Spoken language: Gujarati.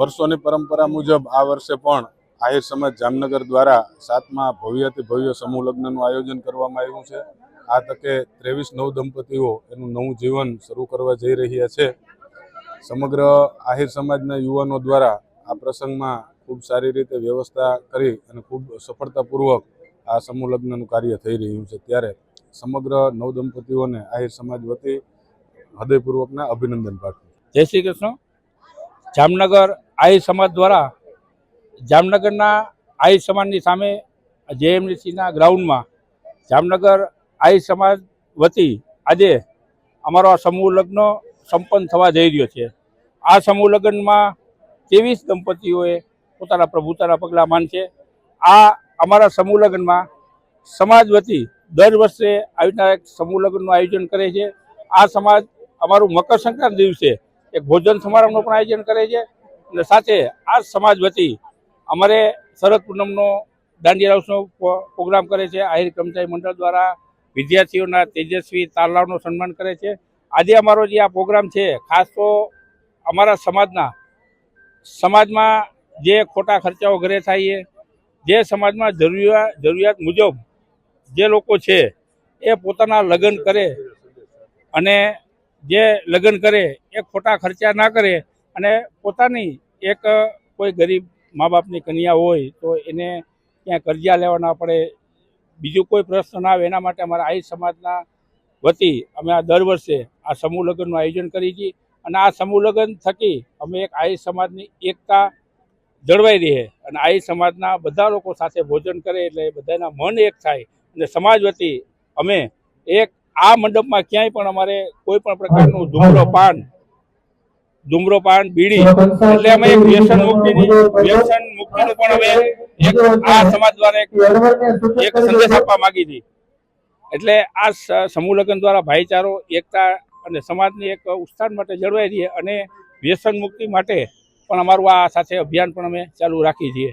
વર્ષોની પરંપરા મુજબ આ વર્ષે પણ આહિર સમાજ જામનગર દ્વારા સાતમા ભવ્યથી ભવ્ય સમૂહ લગ્નનું આયોજન કરવામાં આવ્યું છે. આ તકે ત્રેવીસ નવ દંપતીઓ એનું નવું જીવન શરૂ કરવા જઈ રહ્યા છે. સમગ્ર આહિર સમાજના યુવાનો દ્વારા આ પ્રસંગમાં ખૂબ સારી રીતે વ્યવસ્થા કરી અને ખૂબ સફળતાપૂર્વક આ સમૂહ લગ્નનું કાર્ય થઈ રહ્યું છે. ત્યારે સમગ્ર નવ દંપતીઓને આહિર સમાજ વતી હૃદયપૂર્વકના અભિનંદન પાઠવું જય શ્રી કૃષ્ણ. જામનગર આહિર સમાજ દ્વારા જામનગરના આહિર સમાજની સામે જેએમડીસીના ગ્રાઉન્ડમાં જામનગર આહિર સમાજ વતી આજે અમારો આ સમૂહ લગ્ન સંપન્ન થવા જઈ રહ્યો છે. આ સમૂહ લગ્નમાં ત્રેવીસ દંપતીઓએ પોતાના પ્રભુતાના પગલાં માનશે. આ અમારા સમૂહ લગ્નમાં સમાજ વતી દર વર્ષે આવી એક સમૂહ લગ્નનું આયોજન કરે છે. આ સમાજ અમારું મકર સંક્રાંતિ દિવસે એક ભોજન સમારંભનું પણ આયોજન કરે છે. અને સાથે આ સમાજ વતી અમારે શરદ પૂનમનો દાંડિયા રાઉસનો પ્રોગ્રામ કરે છે. આહિર કર્મચારી મંડળ દ્વારા વિદ્યાર્થીઓના તેજસ્વી તારલાઓનું સન્માન કરે છે. આજે અમારો જે આ પ્રોગ્રામ છે, ખાસ તો અમારા સમાજના, સમાજમાં જે ખોટા ખર્ચાઓ ઘરે થાય છે જે સમાજમાં જરૂરિયાત જરૂરિયાત મુજબ જે લોકો છે, એ પોતાના લગ્ન કરે અને જે લગ્ન કરે, એ ખોટા ખર્ચા ના કરે અને પોતાની એક કોઈ ગરીબ મા બાપની કન્યા હોય તો એને ત્યાં કરજા લેવા ના પડે. બીજું કોઈ પ્રશ્ન ના આવે, એના માટે અમારા આહિર સમાજના વતી અમે આ દર વર્ષે આ સમૂહ લગ્નનું આયોજન કરીએ છીએ અને આ સમૂહ લગ્ન થકી અમે એક આહિર સમાજની એકતા જળવાઈ રહે અને આહિર સમાજના બધા લોકો સાથે ભોજન કરે એટલે બધાના મન એક થાય અને સમાજ વતી અમે એક આ મંડપમાં ક્યાંય પણ અમારે કોઈ પણ પ્રકારનું ધૂમ્રપાન ધૂમ્રપાન બીડી એટલે અમે એક વ્યસન મુક્તિની વ્યસન મુક્તિનું પણ અમે એક આ સમાજ દ્વારા એક એક સંદેશ આપવા માંગી હતી. એટલે આ સમૂહ લગ્ન દ્વારા ભાઈચારો એકતા અને સમાજની એક ઉત્થાન માટે જળવાઈ રહીએ અને વ્યસન મુક્તિ માટે પણ અમારું આ સાથે અભિયાન પણ અમે ચાલુ રાખીએ છીએ.